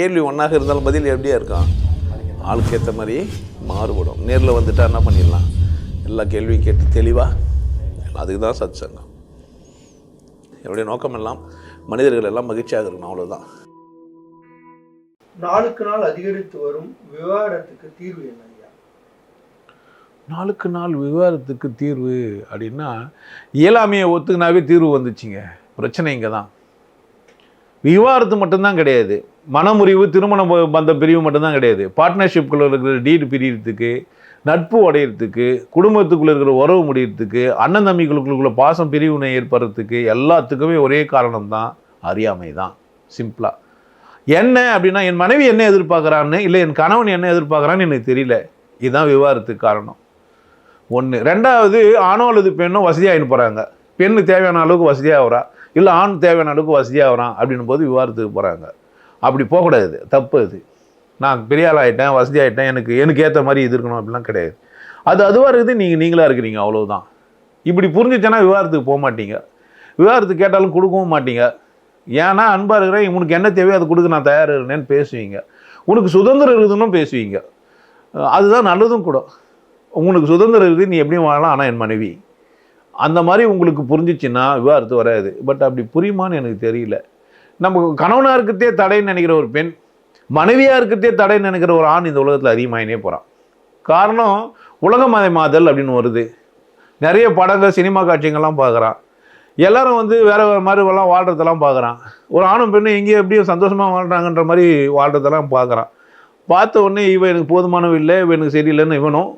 கேள்வி ஒன்றாக இருந்தாலும் பதில் எப்படியா இருக்கும்? ஆளுக்கு ஏற்ற மாதிரி மாறுபடும். நேரில் வந்துட்டா என்ன பண்ணிடலாம்? எல்லா கேள்வியும் கேட்டு தெளிவாக அதுக்கு தான் சத் சங்கம் என்னுடைய நோக்கம் எல்லாம் மனிதர்கள் எல்லாம் மகிழ்ச்சியாக இருக்கணும் அவ்வளோதான் நாளுக்கு நாள் அதிகரித்து வரும் விவாதத்துக்கு தீர்வு என்ன நாளுக்கு நாள் விவாதத்துக்கு தீர்வு அப்படின்னா இயலாமையை ஒத்துக்கினாவே தீர்வு வந்துச்சுங்க. பிரச்சனை இங்கே தான் விவாகரத்து மட்டும்தான் கிடையாது. மனமுறிவு திருமண ப- பந்த பிரிவு மட்டும்தான் கிடையாது. பார்ட்னர்ஷிப்குள்ளே இருக்கிற டீடு பிரியறதுக்கு நட்பு உடையிறதுக்கு குடும்பத்துக்குள்ளே இருக்கிற உறவு முடியறதுக்கு அண்ணன் தம்பிகளுக்குள்ள பாசம் பிரிவினை ஏற்படுறதுக்கு எல்லாத்துக்குமே ஒரே காரணம் தான் அறியாமை தான் சிம்பிளாக என்ன அப்படின்னா என் மனைவி என்ன எதிர்பார்க்குறான்னு இல்லை என் கணவன் என்ன எதிர்பார்க்குறான்னு எனக்கு தெரியல. இதுதான் விவாதத்துக்கு காரணம். ஒன்று ரெண்டாவது ஆணோ அல்லது பெண்ணோ வசதியாகின்னு போகிறாங்க பெண்ணு தேவையான அளவுக்கு வசதியாகிறா இல்லை ஆண் தேவையான அளவுக்கு வசதியாகிறான் அப்படின்னும் போது விவாதத்துக்கு போகிறாங்க அப்படி போகக்கூடாது. தப்பு அது. நான் பெரியாள் ஆகிட்டேன் வசதி ஆகிட்டேன் எனக்கு எனக்கு ஏற்ற மாதிரி இது இருக்கணும் அப்படிலாம் கிடையாது. அது அதுவாக இருக்குது நீங்கள் நீங்களாக இருக்கிறீங்க அவ்வளோதான் இப்படி புரிஞ்சிச்சேன்னா விவாதத்துக்கு போக மாட்டீங்க. விவாதத்துக்கு கேட்டாலும் கொடுக்கவும் மாட்டீங்க. ஏன்னா அன்பாக இருக்கிறேன் உனக்கு என்ன தேவையோ அதை கொடுக்க நான் தயார் இருந்தேன்னு பேசுவீங்க. உனக்கு சுதந்திரம் இருக்குதுன்னு பேசுவீங்க. அதுதான் நல்லதும் கூட. உனக்கு சுதந்திரம் இருக்குது நீ எப்படியும் வாழலாம். ஆனால் என் மனைவி அந்த மாதிரி உங்களுக்கு புரிஞ்சிச்சுன்னா விவாகரத்து வராது. பட் அப்படி புரியுமான்னு எனக்கு தெரியல. நம்ம கணவனாக இருக்கிறதே தடைன்னு நினைக்கிற ஒரு பெண் மனைவியாக இருக்கிறதே தடைன்னு நினைக்கிற ஒரு ஆண் இந்த உலகத்தில் அதிகமாயினே போகிறான் காரணம் உலகமயமாதல் அப்படின்னு வருது. நிறைய படங்கள் சினிமா காட்சிகள்லாம் பார்க்குறான். எல்லாரும் வந்து வேறு வேறு மாதிரிலாம் வாழ்கிறதெல்லாம் பார்க்குறான். ஒரு ஆணும் பெண்ணும் எங்கேயும் எப்படியும் சந்தோஷமாக வாழ்கிறாங்கன்ற மாதிரி வாழ்கிறதெல்லாம் பார்க்குறான். பார்த்த உடனே இவன் எனக்கு போதுமானவ இல்லை இவன் எனக்கு சரியில்லைன்னு இவனும்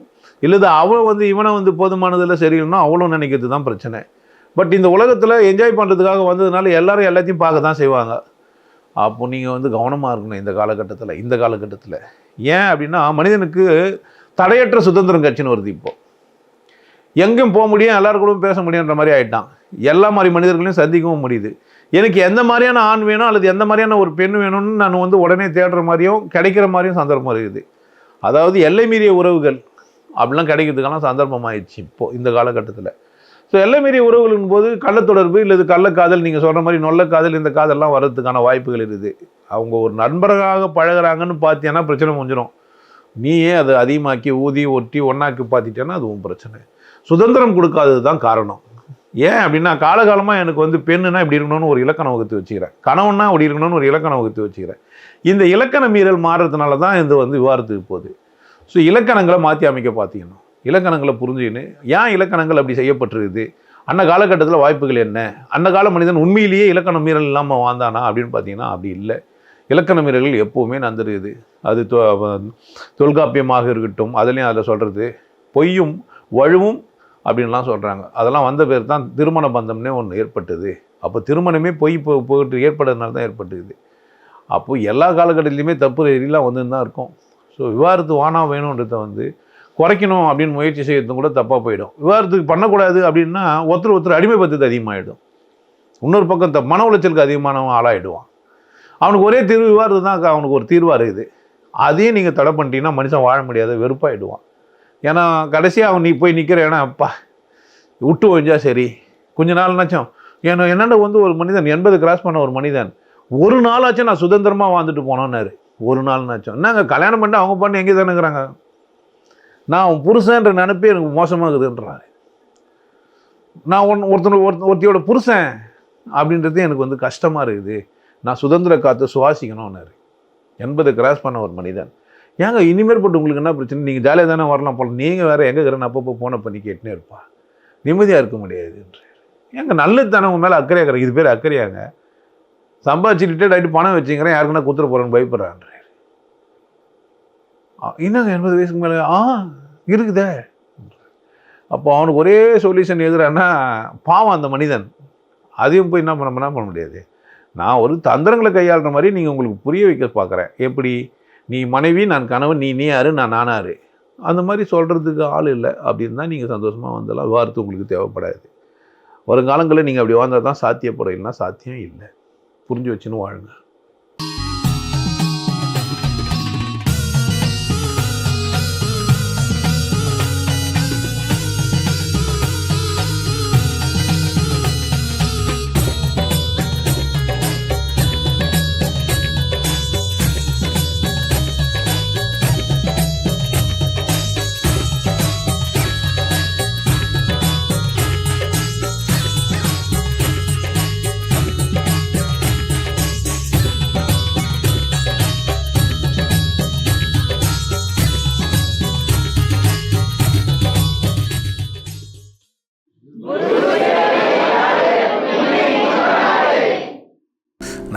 இல்லது அவன் வந்து இவனை வந்து போதுமானதில் சரியில்லைன்னா அவளும் நினைக்கிறது தான் பிரச்சனை. பட் இந்த உலகத்தில் என்ஜாய் பண்ணுறதுக்காக வந்ததுனால எல்லாரும் எல்லாத்தையும் பார்க்க தான் செய்வாங்க. அப்போ நீங்கள் வந்து கவனமாக இருக்கணும் இந்த காலகட்டத்தில் இந்த காலகட்டத்தில். ஏன் அப்படின்னா மனிதனுக்கு தடையற்ற சுதந்திரம் கட்சின்னு வருது இப்போது எங்கேயும் போக முடியும் எல்லாரும் கூடவும் பேச முடியுன்ற மாதிரி ஆகிட்டான் எல்லா மாதிரி மனிதர்களையும் சந்திக்கவும் முடியுது. எனக்கு எந்த மாதிரியான ஆண் வேணும் அல்லது எந்த மாதிரியான ஒரு பெண் வேணும்னு நான் வந்து உடனே தேடுற மாதிரியும் கிடைக்கிற மாதிரியும் சந்தர்ப்பம் இருக்குது. அதாவது எல்லை மீறிய உறவுகள் அப்படிலாம் கிடைக்கிறதுக்கெல்லாம் சந்தர்ப்பம் ஆயிடுச்சு இப்போ இந்த காலகட்டத்தில். ஸோ எல்லை மீறிய உறவுகளின் போது கள்ளத்தொடர்பு இல்லது கள்ளக்காதல் நீங்கள் சொல்கிற மாதிரி நொல்லக்காதல் இந்த காதல்லாம் வர்றதுக்கான வாய்ப்புகள் இருக்குது. அவங்க ஒரு நண்பர்களாக பழகுறாங்கன்னு பார்த்தீங்கன்னா பிரச்சனை முடிஞ்சிடும். நீயே அதை அதிகமாக்கி ஊதி ஒட்டி ஒன்றாக்கி பார்த்துட்டேன்னா அதுவும் பிரச்சனை. சுதந்திரம் கொடுக்காதது தான் காரணம். ஏன் அப்படின்னா காலகாலமாக எனக்கு வந்து பெண்ணுனா இப்படி இருக்கணும்னு ஒரு இலக்கணம் வகுத்து வச்சுக்கிறேன். கணவன்னா அப்படி இருக்கணும்னு ஒரு இலக்கணம் வகுத்து வச்சுக்கிறேன். இந்த இலக்கண மீறல் மாறுறதுனால தான் இது வந்து விவாதத்துக்கு போகுது. ஸோ இலக்கணங்களை மாற்றி அமைக்க பார்த்தீங்கன்னா இலக்கணங்களை புரிஞ்சுக்கின்னு ஏன் இலக்கணங்கள் அப்படி செய்யப்பட்டிருக்குது? அந்த காலகட்டத்தில் வாய்ப்புகள் என்ன? அந்த கால மனிதன் உண்மையிலேயே இலக்கண மீறல் இல்லாமல் வாழ்ந்தானா அப்படின்னு பார்த்தீங்கன்னா அப்படி இல்லை. இலக்கண மீறல்கள் எப்போவுமே நடந்துருக்குது அது தொ- தொல்காப்பியமாக இருக்கட்டும் அதுலேயும் அதில் சொல்கிறது பொய்யும் வழுவும் அப்படின்லாம் சொல்கிறாங்க அதெல்லாம் வந்த பேர் தான் திருமண பந்தம்னே ஒன்று ஏற்பட்டது. அப்போ திருமணமே பொய் போ போயிட்டு ஏற்படுறதுனால தான் ஏற்பட்டுக்குது அப்போது எல்லா காலகட்டத்துலேயுமே தப்பு எல்லாம் வந்து தான் இருக்கும். ஸோ விவாதத்து வானா வேணுன்றத வந்து குறைக்கணும் அப்படின்னு முயற்சி செய்யறதும் கூட தப்பாக போயிடும். விவாதத்துக்கு பண்ணக்கூடாது அப்படின்னா ஒருத்தர் ஒருத்தர் அடிமை பத்தது அதிகமாகிடும் இன்னொரு பக்கம் த மன உளைச்சலுக்கு அதிகமானவன் ஆளாயிடுவான். அவனுக்கு ஒரே தீர்வு விவாதம் தான் அவனுக்கு ஒரு தீர்வாக இருக்குது. அதையும் நீங்கள் தடை பண்ணிட்டீங்கன்னா மனுஷன் வாழ முடியாது வெறுப்பாயிடுவான். ஏன்னா கடைசியாக அவன் நீ போய் நிற்கிற ஏன்னா அப்பா விட்டு ஒழிஞ்சா சரி. கொஞ்ச நாள்னாச்சும் ஏன்னா என்னென்ன வந்து ஒரு மனிதன் எண்பது கிராஸ் பண்ண ஒரு மனிதன் ஒரு நாளாச்சும் நான் சுதந்திரமாக வாழ்ந்துட்டு போனோன்னாரு ஒரு நாள்னாச்சும் என்னங்க கல்யாணம் பண்ணிட்டு அவங்க பண்ணி எங்கே தானே இருக்கிறாங்க நான் அவன் புருஷன்ற நினப்பே எனக்கு மோசமாகுதுன்றாரு. நான் ஒன் ஒருத்தன ஒருத்த ஒருத்தியோட புருஷன் அப்படின்றது எனக்கு வந்து கஷ்டமாக இருக்குது. நான் சுதந்திர காற்று சுவாசிக்கணும்னாரு. எண்பது கிராஸ் பண்ண ஒரு மனிதன். ஏங்க இனிமேல் போட்டு உங்களுக்கு என்ன பிரச்சனை? நீங்கள் ஜாலியாக தானே வரலாம் போல. நீங்கள் வேறு எங்கே இருக்கிறேன் அப்பப்போ போன பண்ணி கேட்டுனே இருப்பா. நிம்மதியாக இருக்க முடியாதுன்றார். ஏங்க நல்லது தானே உங்க மேலே அக்கறையாக இருக்கிற இது பேர் அக்கறையாங்க. சம்பாதிச்சுட்டு ஆகிட்டு பணம் வச்சுக்கிறேன் யாருக்குன்னா கொடுத்துட போகிறேன்னு பயப்படுறான்றாரு ஆ, என்னங்க எண்பது வயசுக்கு மேலே? ஆ இருக்குதே. அப்போ அவனுக்கு ஒரே சொல்யூஷன் எதுறான்னா பாவம் அந்த மனிதன். அதையும் போய் என்ன பண்ண பண்ண முடியாது? நான் ஒரு தந்திரங்களை கையாளுற மாதிரி நீங்கள் உங்களுக்கு புரிய வைக்க பார்க்குறேன் எப்படி? நீ மனைவி நான் கணவன் நீ நீ யாரு நான் நானாரு அந்த மாதிரி சொல்கிறதுக்கு ஆள் இல்லை. அப்படின்னு தான் நீங்கள் சந்தோஷமாக வந்தாலும் வார்த்தை உங்களுக்கு தேவைப்படாது. வருங்காலங்களில் நீங்கள் அப்படி வாழ்ந்தால் தான் சாத்தியப்படும். இல்லைன்னா சாத்தியம் இல்லை. புரிஞ்சு வச்சுன்னு வாழுங்க.